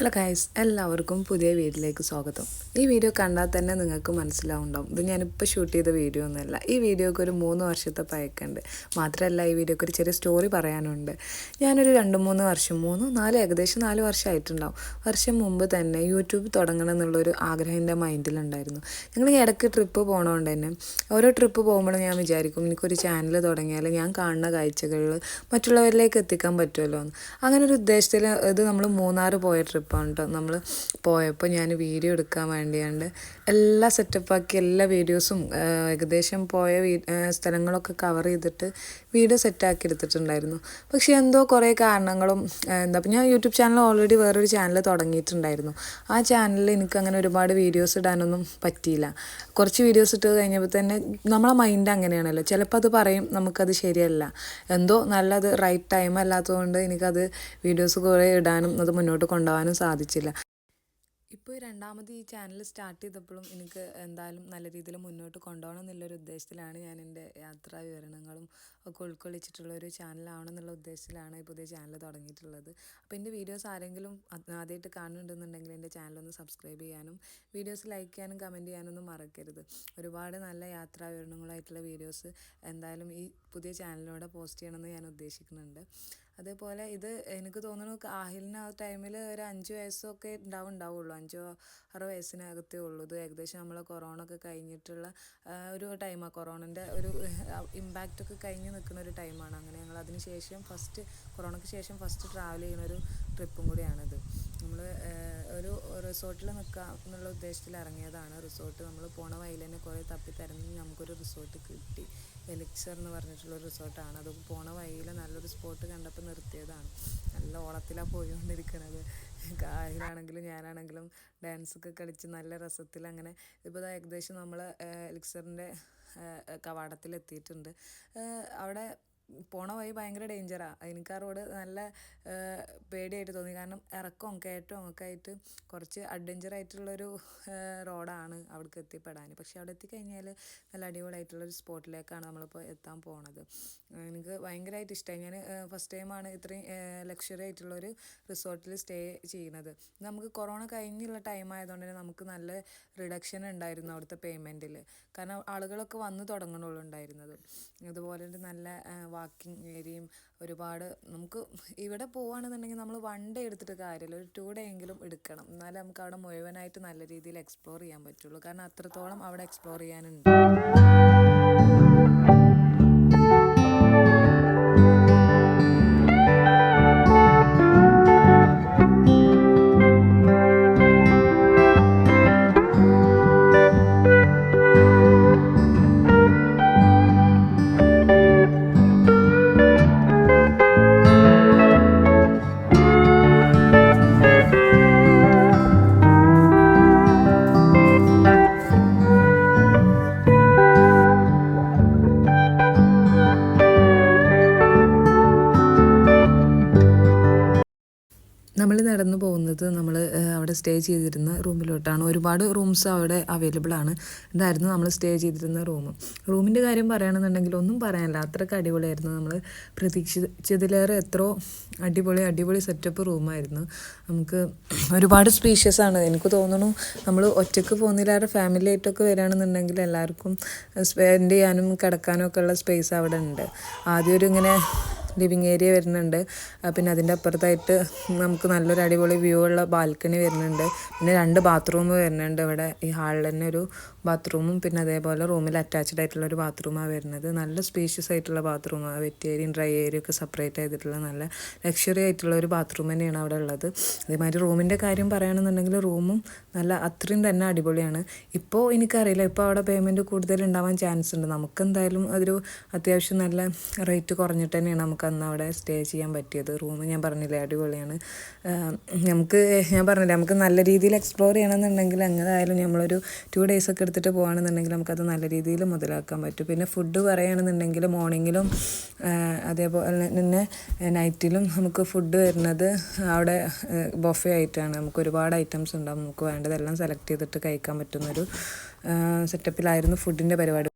Hello guys എല്ലാവർക്കും പുതിയ വീഡിയോയിലേക്ക് സ്വാഗതം. ഈ വീഡിയോ കണ്ടാൽ തന്നെ നിങ്ങൾക്ക് മനസ്സിലാവുണ്ടാവും. ഇത് ഞാനിപ്പോൾ ഷൂട്ട് ചെയ്ത വീഡിയോ ഒന്നുമല്ല. ഈ വീഡിയോക്ക് ഒരു മൂന്ന് വർഷത്തെ പഴക്കമുണ്ട്. മാത്രമല്ല ഈ വീഡിയോക്ക് ഒരു ചെറിയ സ്റ്റോറി പറയാനുണ്ട്. ഞാനൊരു രണ്ട് മൂന്ന് വർഷം മൂന്ന് നാല് ഏകദേശം നാല് വർഷമായിട്ടുണ്ടാവും. വർഷം മുമ്പ് തന്നെ യൂട്യൂബ് തുടങ്ങണം എന്നുള്ളൊരു ആഗ്രഹം എന്റെ മൈൻഡിലുണ്ടായിരുന്നു. ഞങ്ങൾ ഇടയ്ക്ക് ട്രിപ്പ് പോകണതുകൊണ്ട് തന്നെ ഓരോ ട്രിപ്പ് പോകുമ്പോഴും ഞാൻ വിചാരിക്കും എനിക്കൊരു ചാനൽ തുടങ്ങിയാൽ ഞാൻ കാണുന്ന കാഴ്ചകളിൽ മറ്റുള്ളവരിലേക്ക് എത്തിക്കാൻ പറ്റുമല്ലോ എന്ന്. അങ്ങനെ ഒരു ഉദ്ദേശത്തിൽ ഇത് നമ്മൾ മൂന്നാർ പോയ ട്രിപ്പാണ് കേട്ടോ നമ്മൾ പോയപ്പോൾ ഞാൻ വീഡിയോ എടുക്കാൻ വേണ്ടിയാണ്ട് എല്ലാ സെറ്റപ്പാക്കി എല്ലാ വീഡിയോസും ഏകദേശം പോയ സ്ഥലങ്ങളൊക്കെ കവർ ചെയ്തിട്ട് വീഡിയോ സെറ്റാക്കി എടുത്തിട്ടുണ്ടായിരുന്നു. പക്ഷേ എന്തോ കുറേ കാരണങ്ങളും എന്താ ഞാൻ യൂട്യൂബ് ചാനൽ ഓൾറെഡി വേറൊരു ചാനൽ തുടങ്ങിയിട്ടുണ്ടായിരുന്നു. ആ ചാനലിൽ എനിക്ക് അങ്ങനെ ഒരുപാട് വീഡിയോസ് ഇടാനൊന്നും പറ്റിയില്ല. കുറച്ച് വീഡിയോസ് ഇട്ട് കഴിഞ്ഞപ്പോൾ തന്നെ നമ്മളെ മൈൻഡ് അങ്ങനെയാണല്ലോ. ചിലപ്പോൾ അത് പറയും നമുക്കത് ശരിയല്ല. എന്തോ നല്ലത് റൈറ്റ് ടൈം അല്ലാത്തതുകൊണ്ട് എനിക്കത് വീഡിയോസ് കുറേ ഇടാനും അത് മുന്നോട്ട് കൊണ്ടുപോകാനും സാധിച്ചില്ല. ഇപ്പോൾ രണ്ടാമത് ഈ ചാനൽ സ്റ്റാർട്ട് ചെയ്തപ്പോഴും എനിക്ക് എന്തായാലും നല്ല രീതിയിൽ മുന്നോട്ട് കൊണ്ടുപോകണം എന്നുള്ളൊരു ഉദ്ദേശത്തിലാണ് ഞാൻ എന്റെ യാത്രാ വിവരണങ്ങളും ഒക്കെ ഉൾക്കൊള്ളിച്ചിട്ടുള്ള ഒരു ചാനലാവണം എന്നുള്ള ഉദ്ദേശത്തിലാണ് ഈ പുതിയ ചാനൽ തുടങ്ങിയിട്ടുള്ളത്. അപ്പോൾ എന്റെ വീഡിയോസ് ആരെങ്കിലും ആദ്യമായിട്ട് കാണുന്നുണ്ടെന്നുണ്ടെങ്കിൽ എന്റെ ചാനലൊന്ന് സബ്സ്ക്രൈബ് ചെയ്യാനും വീഡിയോസ് ലൈക്ക് ചെയ്യാനും കമന്റ് ചെയ്യാനൊന്നും മറക്കരുത്. ഒരുപാട് നല്ല യാത്രാ വിവരണങ്ങളായിട്ടുള്ള വീഡിയോസ് എന്തായാലും ഈ പുതിയ ചാനലിലൂടെ പോസ്റ്റ് ചെയ്യണമെന്ന് ഞാൻ ഉദ്ദേശിക്കുന്നുണ്ട്. അതേപോലെ ഇത് എനിക്ക് തോന്നുന്നു ആഹിലിന് ആ ടൈമിൽ ഒരു അഞ്ച് വയസ്സൊക്കെ ഉണ്ടാവും ഉണ്ടാവുള്ളൂ. അഞ്ചോ ആറോ വയസ്സിനകത്തേ ഉള്ളൂ. ഇത് ഏകദേശം നമ്മൾ കൊറോണ ഒക്കെ കഴിഞ്ഞിട്ടുള്ള ഒരു ടൈമാണ് കൊറോണന്റെ ഒരു ഇമ്പാക്റ്റ് ഒക്കെ കഴിഞ്ഞ് നിൽക്കുന്ന ഒരു ടൈമാണ് അങ്ങനെ ഞങ്ങൾ അതിന് ശേഷം ഫസ്റ്റ് കൊറോണയ്ക്ക് ശേഷം ഫസ്റ്റ് ട്രാവൽ ചെയ്യുന്ന ഒരു ട്രിപ്പും കൂടിയാണിത്. ഒരു റിസോർട്ടിൽ നിൽക്കാം എന്നുള്ള ഉദ്ദേശത്തിൽ ഇറങ്ങിയതാണ് റിസോർട്ട് നമ്മൾ പോണ വഴിയിൽ തന്നെ കുറേ തപ്പി തിരഞ്ഞ് നമുക്കൊരു റിസോർട്ട് കിട്ടി. എലിക്സർ എന്ന് പറഞ്ഞിട്ടുള്ള ഒരു റിസോർട്ടാണ് അത് പോണ വഴിയിൽ നല്ലൊരു സ്പോട്ട് കണ്ടപ്പോൾ നിർത്തിയതാണ്. നല്ല ഓളത്തിലാണ് പോയിക്കൊണ്ടിരിക്കുന്നത് കായലാണെങ്കിലും ഞാനാണെങ്കിലും ഡാൻസൊക്കെ കളിച്ച് നല്ല രസത്തിൽ അങ്ങനെ ഇപ്പോൾ ഏകദേശം നമ്മൾ എലിക്സറിന്റെ കവാടത്തിലെത്തിയിട്ടുണ്ട് അവിടെ പോണ വഴി ഭയങ്കര ഡേഞ്ചറാണ് എനിക്ക് ആ റോഡ് നല്ല പേടിയായിട്ട് തോന്നി. കാരണം ഇറക്കവും കയറ്റവും ഒക്കെ ആയിട്ട് കുറച്ച് ഏഹ് റോഡാണ് അവിടേക്ക് എത്തിപ്പെടാൻ പക്ഷെ അവിടെ എത്തിക്കഴിഞ്ഞാൽ നല്ല അടിപൊളിയായിട്ടുള്ളൊരു സ്പോട്ടിലേക്കാണ് നമ്മളിപ്പോൾ എത്താൻ പോണത്. എനിക്ക് ഭയങ്കരമായിട്ട് ഇഷ്ടമായി ഞാൻ ഫസ്റ്റ് ടൈമാണ് ഇത്രയും ലക്ഷറി ആയിട്ടുള്ള ഒരു റിസോർട്ടിൽ സ്റ്റേ ചെയ്യുന്നത്. നമുക്ക് കൊറോണ കഴിഞ്ഞുള്ള ടൈം ആയതുകൊണ്ട് തന്നെ നമുക്ക് നല്ല റിഡക്ഷൻ ഉണ്ടായിരുന്നു അവിടുത്തെ പേയ്മെന്റിൽ കാരണം ആളുകളൊക്കെ വന്ന് തുടങ്ങണുള്ളൂ ഉണ്ടായിരുന്നത്. അതുപോലെ നല്ല വാക്കിംഗ് ഏരിയയും ഒരുപാട് നമുക്ക് ഇവിടെ പോവുകയാണെന്നുണ്ടെങ്കിൽ നമ്മൾ വൺ ഡേ എടുത്തിട്ട് കാര്യമില്ല. ഒരു ടു ഡേ എങ്കിലും എടുക്കണം. എന്നാലേ നമുക്ക് അവിടെ മുഴുവനായിട്ട് നല്ല രീതിയിൽ എക്സ്പ്ലോർ ചെയ്യാൻ പറ്റുള്ളൂ. കാരണം അത്രത്തോളം അവിടെ എക്സ്പ്ലോർ ചെയ്യാനുണ്ട്. പോകുന്നത് നമ്മൾ അവിടെ സ്റ്റേ ചെയ്തിരുന്ന റൂമിലോട്ടാണ്. ഒരുപാട് റൂംസ് അവിടെ അവൈലബിൾ ആണ്. ഇതായിരുന്നു നമ്മൾ സ്റ്റേ ചെയ്തിരുന്ന റൂം. റൂമിന്റെ കാര്യം പറയുകയാണെന്നുണ്ടെങ്കിൽ ഒന്നും പറയാനില്ല. അത്രയ്ക്ക് അടിപൊളിയായിരുന്നു. നമ്മൾ പ്രതീക്ഷിച്ചതിലേറെ എത്രയോ അടിപൊളി അടിപൊളി സെറ്റപ്പ് റൂമായിരുന്നു. നമുക്ക് ഒരുപാട് സ്പീഷ്യസ് ആണ്. എനിക്ക് തോന്നുന്നു നമ്മൾ ഒറ്റയ്ക്ക് പോകുന്നില്ലാതെ ഫാമിലി ആയിട്ടൊക്കെ വരികയാണെന്നുണ്ടെങ്കിൽ എല്ലാവർക്കും സ്പെൻഡ് ചെയ്യാനും കിടക്കാനും ഒക്കെ ഉള്ള സ്പേസ് അവിടെ ഉണ്ട്. ആദ്യം ഒരു ഇങ്ങനെ ലിവിങ് ഏരിയ വരുന്നുണ്ട്. പിന്നെ അതിന്റെ അപ്പുറത്തായിട്ട് നമുക്ക് നല്ലൊരു അടിപൊളി വ്യൂ ഉള്ള ബാൽക്കണി വരുന്നുണ്ട്. പിന്നെ രണ്ട് ബാത്റൂം വരുന്നുണ്ട്. ഇവിടെ ഈ ഹാളിൽ തന്നെ ഒരു ബാത്റൂമും പിന്നെ അതേപോലെ റൂമിൽ അറ്റാച്ച്ഡ് ആയിട്ടുള്ള ഒരു ബാത്റൂമാണ് വരുന്നത്. നല്ല സ്പേഷ്യസ് ആയിട്ടുള്ള ബാത്റൂമാണ് വെറ്റ് ഏരിയയും ഡ്രൈ ഏരിയ ഒക്കെ സെപ്പറേറ്റ് ചെയ്തിട്ടുള്ള നല്ല ലക്ഷറി ആയിട്ടുള്ള ഒരു ബാത്റൂം തന്നെയാണ് അവിടെ ഉള്ളത്. അതേമാതിരി റൂമിന്റെ കാര്യം പറയുകയാണെന്നുണ്ടെങ്കിൽ റൂമും നല്ല അത്രയും തന്നെ അടിപൊളിയാണ്. ഇപ്പോൾ എനിക്കറിയില്ല. ഇപ്പോൾ അവിടെ പേയ്മെന്റ് കൂടുതൽ ഉണ്ടാവാൻ ചാൻസ് ഉണ്ട്. നമുക്ക് എന്തായാലും അതൊരു അത്യാവശ്യം നല്ല റേറ്റ് കുറഞ്ഞിട്ട് തന്നെയാണ് നമുക്ക് അന്ന് അവിടെ സ്റ്റേ ചെയ്യാൻ പറ്റിയത്. റൂം ഞാൻ പറഞ്ഞില്ലേ അടിപൊളിയാണ്. നമുക്ക് ഞാൻ പറഞ്ഞില്ലേ നമുക്ക് നല്ല രീതിയിൽ എക്സ്പ്ലോർ ചെയ്യണമെന്നുണ്ടെങ്കിൽ എങ്ങനെയായാലും നമ്മളൊരു ടു ഡേയ്സ് ഒക്കെ എടുത്തിട്ട് പോകുകയാണെന്നുണ്ടെങ്കിൽ നമുക്കത് നല്ല രീതിയിൽ മുതലാക്കാൻ പറ്റും. പിന്നെ ഫുഡ് പറയുകയാണെന്നുണ്ടെങ്കിൽ മോർണിംഗിലും അതേപോലെ തന്നെ നൈറ്റിലും നമുക്ക് ഫുഡ് വരുന്നത് അവിടെ ബൊഫെ ആയിട്ടാണ്. നമുക്ക് ഒരുപാട് ഐറ്റംസ് ഉണ്ടാവും. നമുക്ക് വേണ്ടതെല്ലാം സെലക്ട് ചെയ്തിട്ട് കഴിക്കാൻ പറ്റുന്നൊരു സെറ്റപ്പിലായിരുന്നു ഫുഡിന്റെ പരിപാടി.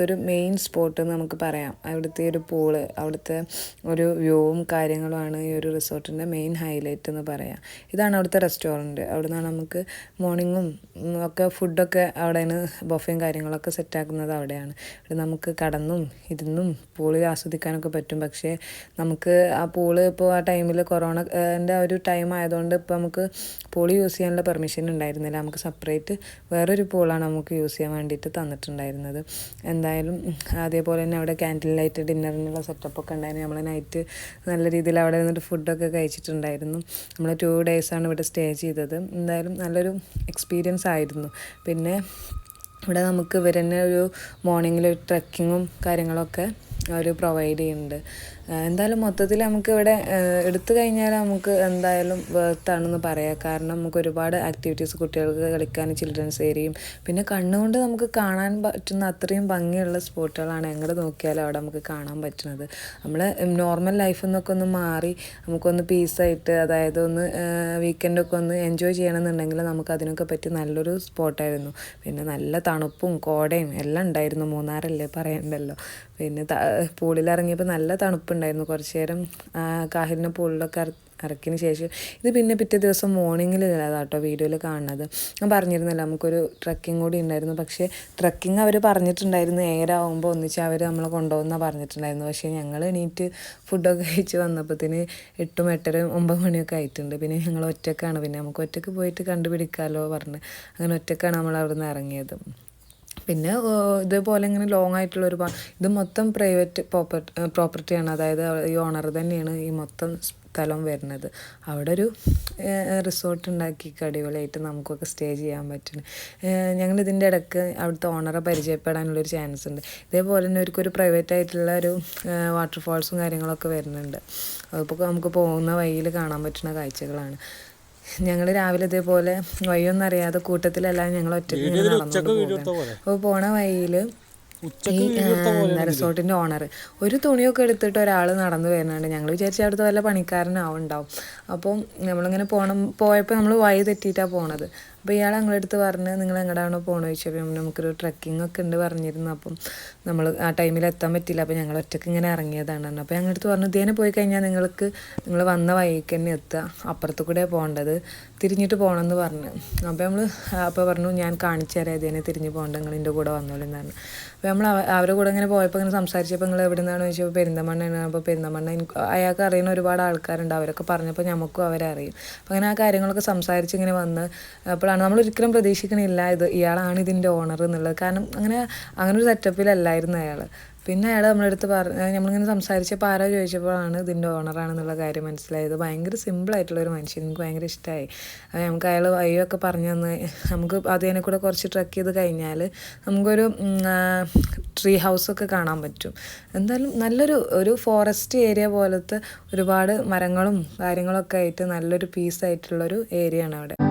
അവിടുത്തെ ഒരു മെയിൻ സ്പോട്ട് എന്ന് നമുക്ക് പറയാം. അവിടുത്തെ ഒരു പൂൾ അവിടുത്തെ ഒരു വ്യൂവും കാര്യങ്ങളുമാണ് ഈ ഒരു റിസോർട്ടിന്റെ മെയിൻ ഹൈലൈറ്റ് എന്ന് പറയാം. ഇതാണ് അവിടുത്തെ റെസ്റ്റോറന്റ് അവിടെ നിന്നാണ് നമുക്ക് മോർണിംഗും ഒക്കെ ഫുഡൊക്കെ അവിടെയാണ് ബൊഫയും കാര്യങ്ങളൊക്കെ സെറ്റാക്കുന്നത് അവിടെയാണ്. ഇവിടെ നമുക്ക് കടന്നും ഇരുന്നും പൂളിൽ ആസ്വദിക്കാനൊക്കെ പറ്റും. പക്ഷേ നമുക്ക് ആ പൂൾ ഇപ്പോൾ ആ ടൈമിൽ കൊറോണന്റെ ഒരു ടൈം ആയതുകൊണ്ട് ഇപ്പോൾ നമുക്ക് പൂൾ യൂസ് ചെയ്യാനുള്ള പെർമിഷൻ ഉണ്ടായിരുന്നില്ല. നമുക്ക് സെപ്പറേറ്റ് വേറൊരു പൂളാണ് നമുക്ക് യൂസ് ചെയ്യാൻ വേണ്ടിയിട്ട് തന്നിട്ടുണ്ടായിരുന്നത്. എന്തായാലും അതേപോലെ തന്നെ അവിടെ ക്യാന്റീൻ ലൈറ്റ് ഡിന്നറിനുള്ള സെറ്റപ്പൊക്കെ ഉണ്ടായിരുന്നു. നമ്മൾ നൈറ്റ് നല്ല രീതിയിൽ അവിടെ നിന്നിട്ട് ഫുഡൊക്കെ കഴിച്ചിട്ടുണ്ടായിരുന്നു. നമ്മൾ ടു ഡേയ്സാണ് ഇവിടെ സ്റ്റേ ചെയ്തത്. എന്തായാലും നല്ലൊരു എക്സ്പീരിയൻസ് ആയിരുന്നു. പിന്നെ ഇവിടെ നമുക്ക് ഇവർ തന്നെ ഒരു മോർണിംഗിൽ ട്രക്കിങ്ങും കാര്യങ്ങളൊക്കെ അവർ പ്രൊവൈഡ് ചെയ്യുന്നുണ്ട്. എന്തായാലും മൊത്തത്തിൽ നമുക്ക് ഇവിടെ എടുത്തു കഴിഞ്ഞാൽ നമുക്ക് എന്തായാലും വേർത്താണെന്ന് പറയാം. കാരണം നമുക്ക് ഒരുപാട് ആക്ടിവിറ്റീസ് കുട്ടികൾക്ക് കളിക്കാൻ ചിൽഡ്രൻസ് ഏരിയയും പിന്നെ കണ്ണുകൊണ്ട് നമുക്ക് കാണാൻ പറ്റുന്ന അത്രയും ഭംഗിയുള്ള സ്പോട്ടുകളാണ് എങ്ങോട്ട് നോക്കിയാലും അവിടെ നമുക്ക് കാണാൻ പറ്റുന്നത്. നമ്മൾ നോർമൽ ലൈഫിൽ നിന്നൊക്കെ ഒന്ന് മാറി നമുക്കൊന്ന് പീസായിട്ട് അതായത് ഒന്ന് വീക്കെൻഡൊക്കെ ഒന്ന് എൻജോയ് ചെയ്യണമെന്നുണ്ടെങ്കിൽ നമുക്ക് അതിനൊക്കെ പറ്റി നല്ലൊരു സ്പോട്ടായിരുന്നു. പിന്നെ നല്ല തണുപ്പും കോടയും എല്ലാം ഉണ്ടായിരുന്നു. മൂന്നാറല്ലേ പറയണ്ടല്ലോ. പിന്നെ പൂളിലിറങ്ങിയപ്പോൾ നല്ല തണുപ്പുണ്ടായിരുന്നു കുറച്ച് നേരം. കാഹിലിനെ പുള്ളൊക്കെ ഇറക്കിയതിന് ശേഷം. ഇത് പിന്നെ പിറ്റേ ദിവസം മോർണിംഗിൽ കേട്ടോ വീഡിയോയിൽ കാണുന്നത്. ഞാൻ പറഞ്ഞിരുന്നല്ലോ നമുക്കൊരു ട്രക്കിംഗ് കൂടി ഉണ്ടായിരുന്നു. പക്ഷേ ട്രക്കിംഗ് അവർ പറഞ്ഞിട്ടുണ്ടായിരുന്നു. ഏരാകുമ്പോൾ ഒന്നിച്ച് അവർ നമ്മളെ കൊണ്ടുപോകുന്ന പറഞ്ഞിട്ടുണ്ടായിരുന്നു. പക്ഷേ ഞങ്ങൾ എണീറ്റ് ഫുഡൊക്കെ കഴിച്ച് വന്നപ്പോഴത്തേന് എട്ടും എട്ടരയും ഒമ്പത് മണിയൊക്കെ ആയിട്ടുണ്ട്. പിന്നെ ഞങ്ങൾ ഒറ്റക്കാണ്. പിന്നെ നമുക്ക് ഒറ്റയ്ക്ക് പോയിട്ട് കണ്ടുപിടിക്കാമല്ലോ പറഞ്ഞ്. അങ്ങനെ ഒറ്റക്കാണ് നമ്മൾ അവിടെ നിന്ന് ഇറങ്ങിയത്. പിന്നെ ഇതേപോലെ ഇങ്ങനെ ലോങ് ആയിട്ടുള്ള ഒരു ഇത് മൊത്തം പ്രൈവറ്റ് പ്രോപ്പർട്ടി പ്രോപ്പർട്ടിയാണ് അതായത് ഈ ഓണർ തന്നെയാണ് ഈ മൊത്തം സ്ഥലം വരുന്നത്. അവിടെ ഒരു റിസോർട്ട് ഉണ്ടാക്കി അടിപൊളിയായിട്ട് നമുക്കൊക്കെ സ്റ്റേ ചെയ്യാൻ പറ്റുന്നു. ഞങ്ങൾ ഇതിന്റെ ഇടയ്ക്ക് അവിടുത്തെ ഓണറെ പരിചയപ്പെടാനുള്ളൊരു ചാൻസ് ഉണ്ട്. ഇതേപോലെ തന്നെ അവർക്കൊരു പ്രൈവറ്റ് ആയിട്ടുള്ള ഒരു വാട്ടർഫാൾസും കാര്യങ്ങളൊക്കെ വരുന്നുണ്ട്. അതിപ്പോൾ നമുക്ക് പോകുന്ന വഴിയിൽ കാണാൻ പറ്റുന്ന കാഴ്ചകളാണ്. ഞങ്ങൾ രാവിലെ ഇതേപോലെ വഴിയൊന്നും അറിയാതെ കൂട്ടത്തിലല്ലാതെ ഞങ്ങൾ ഒറ്റയ്ക്ക് നടന്നു അപ്പോൾ പോണ വഴിയിൽ ഈ റിസോർട്ടിന്റെ ഓണർ ഒരു തുണിയൊക്കെ എടുത്തിട്ട് ഒരാൾ നടന്നു വരുന്നുണ്ട്. ഞങ്ങൾ വിചാരിച്ച അവിടുത്തെ വല്ല പണിക്കാരനാവുണ്ടാവും. അപ്പം നമ്മളിങ്ങനെ പോകണം പോയപ്പോൾ നമ്മൾ വഴി തെറ്റിയിട്ടാണ് പോണത്. അപ്പോൾ ഇയാൾ ഞങ്ങളടുത്ത് പറഞ്ഞ് നിങ്ങൾ എങ്ങടാണോ പോകണമെന്ന് ചോദിച്ചപ്പോൾ നമുക്കൊരു ട്രക്കിംഗ് ഒക്കെ ഉണ്ട് പറഞ്ഞിരുന്നു. അപ്പം നമ്മൾ ആ ടൈമിൽ എത്താൻ പറ്റില്ല അപ്പോൾ ഞങ്ങൾ ഒറ്റയ്ക്ക് ഇങ്ങനെ ഇറങ്ങിയതാണ് അപ്പോൾ ഞങ്ങളടുത്ത് പറഞ്ഞു ഇതേനെ പോയി കഴിഞ്ഞാൽ നിങ്ങൾക്ക് നിങ്ങൾ വന്ന വഴിക്ക് തന്നെ എത്തുക. അപ്പുറത്ത് കൂടെ പോകേണ്ടത്. തിരിഞ്ഞിട്ട് പോകണമെന്ന് പറഞ്ഞു. അപ്പോൾ നമ്മൾ അപ്പോൾ പറഞ്ഞു ഞാൻ കാണിച്ചു തരാം. ഇതേനെ തിരിഞ്ഞ് പോകേണ്ട. നിങ്ങൾ എന്റെ കൂടെ വന്നോളെന്ന് പറഞ്ഞു. അപ്പോൾ നമ്മൾ അവരുടെ കൂടെ ഇങ്ങനെ പോയപ്പോൾ ഇങ്ങനെ സംസാരിച്ചപ്പോൾ നിങ്ങൾ എവിടെ നിന്നാണ് ചോദിച്ചപ്പോൾ പെരിന്തമണ്ണ അപ്പോൾ പെരിന്തമണ്ണ അയാൾക്ക് അറിയുന്ന ഒരുപാട് ആൾക്കാരുണ്ട്. അവരൊക്കെ പറഞ്ഞപ്പോൾ നമുക്കും അവരെ അറിയും. അപ്പോൾ അങ്ങനെ ആ കാര്യങ്ങളൊക്കെ സംസാരിച്ച് ഇങ്ങനെ വന്ന് അപ്പോൾ അപ്പോഴാണ് നമ്മൾ ഒരിക്കലും പ്രതീക്ഷിക്കണില്ല ഇത് ഇയാളാണ് ഇതിന്റെ ഓണർ എന്നുള്ളത്. കാരണം അങ്ങനെ അങ്ങനെ ഒരു സെറ്റപ്പിലല്ലായിരുന്നു അയാൾ പിന്നെ അയാൾ നമ്മളെടുത്ത് പറഞ്ഞ നമ്മളിങ്ങനെ സംസാരിച്ചപ്പോൾ ആരോ ചോദിച്ചപ്പോഴാണ് ഇതിന്റെ ഓണറാണെന്നുള്ള കാര്യം മനസ്സിലായത്. ഭയങ്കര സിമ്പിളായിട്ടുള്ളൊരു മനുഷ്യൻ. എനിക്ക് ഭയങ്കര ഇഷ്ടമായി നമുക്ക് അയാൾ വഴിയൊക്കെ പറഞ്ഞു തന്ന് നമുക്ക് അതിനെ കൂടെ കുറച്ച് ട്രക്ക് ചെയ്ത് കഴിഞ്ഞാൽ നമുക്കൊരു ട്രീ ഹൗസൊക്കെ കാണാൻ പറ്റും. എന്തായാലും നല്ലൊരു ഒരു ഫോറസ്റ്റ് ഏരിയ പോലത്തെ ഒരുപാട് മരങ്ങളും കാര്യങ്ങളൊക്കെ ആയിട്ട് നല്ലൊരു പീസായിട്ടുള്ളൊരു ഏരിയ ആണ് അവിടെ.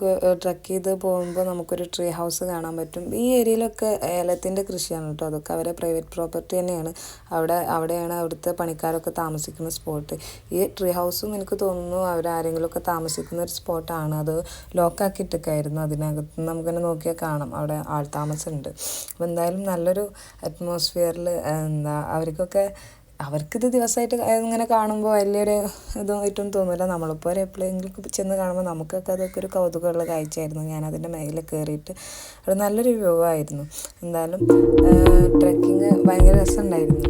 നമുക്ക് ട്രക്ക് ചെയ്ത് പോകുമ്പോൾ നമുക്കൊരു ട്രീ ഹൗസ് കാണാൻ പറ്റും. ഈ ഏരിയയിലൊക്കെ ഏലത്തിന്റെ കൃഷിയാണ് കേട്ടോ. അതൊക്കെ അവരെ പ്രൈവറ്റ് പ്രോപ്പർട്ടി തന്നെയാണ്. അവിടെ അവിടെയാണ് അവിടുത്തെ പണിക്കാരൊക്കെ താമസിക്കുന്ന സ്പോട്ട്. ഈ ട്രീ ഹൗസും എനിക്ക് തോന്നുന്നു അവരാരെങ്കിലുമൊക്കെ താമസിക്കുന്ന ഒരു സ്പോട്ടാണ്. അത് ലോക്കാക്കി ഇട്ടൊക്കെയായിരുന്നു അതിനകത്ത് നമുക്കിങ്ങനെ നോക്കിയാൽ കാണാം. അവിടെ ആൾ താമസമുണ്ട്. അപ്പോൾ എന്തായാലും നല്ലൊരു അറ്റ്മോസ്ഫിയറിൽ എന്താ അവർക്കൊക്കെ അവർക്കിത് ദിവസമായിട്ട് ഇങ്ങനെ കാണുമ്പോൾ വലിയൊരു ഇതായിട്ടും തോന്നില്ല നമ്മളിപ്പോൾ ഒരു എപ്പോഴെങ്കിലും ചെന്ന് കാണുമ്പോൾ നമുക്കൊക്കെ അതൊക്കെ ഒരു കൗതുകമുള്ള കാഴ്ചയായിരുന്നു. ഞാൻ അതിന്റെ മേലെ കയറിയിട്ട് അത് നല്ലൊരു വ്യൂ ആയിരുന്നു. എന്തായാലും ട്രക്കിങ് ഭയങ്കര രസമുണ്ടായിരുന്നു.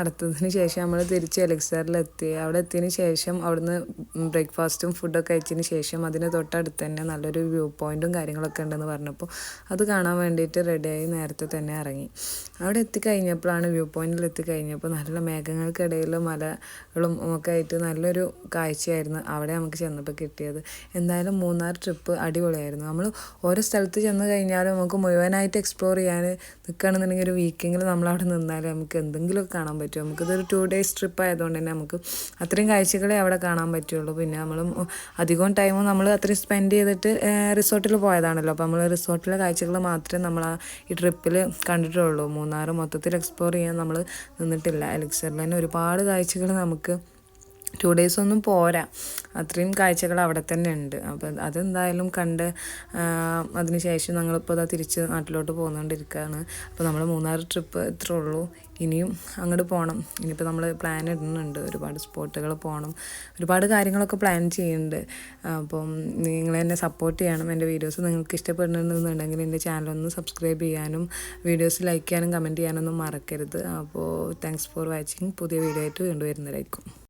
ഒരുപാട് നേരത്തെ നടത്തതിന് ശേഷം നമ്മൾ തിരിച്ച് എലക്സറിലെത്തി. അവിടെ എത്തിയതിന് ശേഷം അവിടുന്ന് ബ്രേക്ക്ഫാസ്റ്റും ഫുഡൊക്കെ കഴിച്ചതിന് ശേഷം അതിന് തൊട്ടടുത്ത് തന്നെ നല്ലൊരു വ്യൂ പോയിന്റും കാര്യങ്ങളൊക്കെ ഉണ്ടെന്ന് പറഞ്ഞപ്പോൾ അത് കാണാൻ വേണ്ടിയിട്ട് റെഡിയായി നേരത്തെ തന്നെ ഇറങ്ങി. അവിടെ എത്തിക്കഴിഞ്ഞപ്പോഴാണ് വ്യൂ പോയിന്റിൽ എത്തിക്കഴിഞ്ഞപ്പോൾ നല്ല മേഘങ്ങൾക്കിടയിൽ മലകളും ഒക്കെ ആയിട്ട് നല്ലൊരു കാഴ്ചയായിരുന്നു അവിടെ നമുക്ക് ചെന്നപ്പോൾ കിട്ടിയത്. എന്തായാലും മൂന്നാർ ട്രിപ്പ് അടിപൊളിയായിരുന്നു. നമ്മൾ ഓരോ സ്ഥലത്ത് ചെന്ന് കഴിഞ്ഞാലും നമുക്ക് മുഴുവനായിട്ട് എക്സ്പ്ലോർ ചെയ്യാൻ നിൽക്കുകയാണെന്നുണ്ടെങ്കിൽ ഒരു വീക്കെങ്കിലും നമ്മൾ അവിടെ നിന്നാൽ നമുക്ക് എന്തെങ്കിലുമൊക്കെ കാണാൻ പറ്റും. നമുക്കിതൊരു ടു ഡേയ്സ് ട്രിപ്പ് ആയതുകൊണ്ട് തന്നെ നമുക്ക് അത്രയും കാഴ്ചകളെ അവിടെ കാണാൻ പറ്റുള്ളൂ. പിന്നെ നമ്മൾ അധികം ടൈമും നമ്മൾ അത്രയും സ്പെൻഡ് ചെയ്തിട്ട് റിസോർട്ടിൽ പോയതാണല്ലോ. അപ്പോൾ നമ്മൾ റിസോർട്ടിലെ കാഴ്ചകൾ മാത്രമേ നമ്മൾ ആ ഈ ട്രിപ്പിൽ കണ്ടിട്ടുള്ളൂ. മൂന്നാർ മൊത്തത്തിൽ എക്സ്പ്ലോർ ചെയ്യാൻ നമ്മൾ നിന്നിട്ടില്ല. എലിക്സറിൽ തന്നെ ഒരുപാട് കാഴ്ചകൾ നമുക്ക് ടു ഡേയ്സ് ഒന്നും പോരാ. അത്രയും കാഴ്ചകൾ അവിടെ തന്നെ ഉണ്ട്. അപ്പം അതെന്തായാലും കണ്ട് അതിനുശേഷം ഞങ്ങളിപ്പോൾ അതാ തിരിച്ച് നാട്ടിലോട്ട് പോകുന്നുകൊണ്ടിരിക്കുകയാണ് അപ്പോൾ നമ്മൾ മൂന്നാർ ട്രിപ്പ് ഇത്രേ ഉള്ളൂ. ഇനിയും അങ്ങോട്ട് പോകണം ഇനിയിപ്പോൾ നമ്മൾ പ്ലാൻ ഇടുന്നുണ്ട്. ഒരുപാട് സ്പോട്ടുകൾ പോകണം ഒരുപാട് കാര്യങ്ങളൊക്കെ പ്ലാൻ ചെയ്യുന്നുണ്ട് അപ്പം നിങ്ങൾ എന്നെ സപ്പോർട്ട് ചെയ്യണം. എന്റെ വീഡിയോസ് നിങ്ങൾക്ക് ഇഷ്ടപ്പെടുന്നുണ്ടെന്നുണ്ടെങ്കിൽ എന്റെ ചാനൽ ഒന്ന് സബ്സ്ക്രൈബ് ചെയ്യാനും വീഡിയോസ് ലൈക്ക് ചെയ്യാനും കമന്റ് ചെയ്യാനൊന്നും മറക്കരുത്. അപ്പോൾ താങ്ക്സ് ഫോർ വാച്ചിങ് പുതിയ വീഡിയോ ആയിട്ട് വീണ്ടും വരുന്നതായിരിക്കും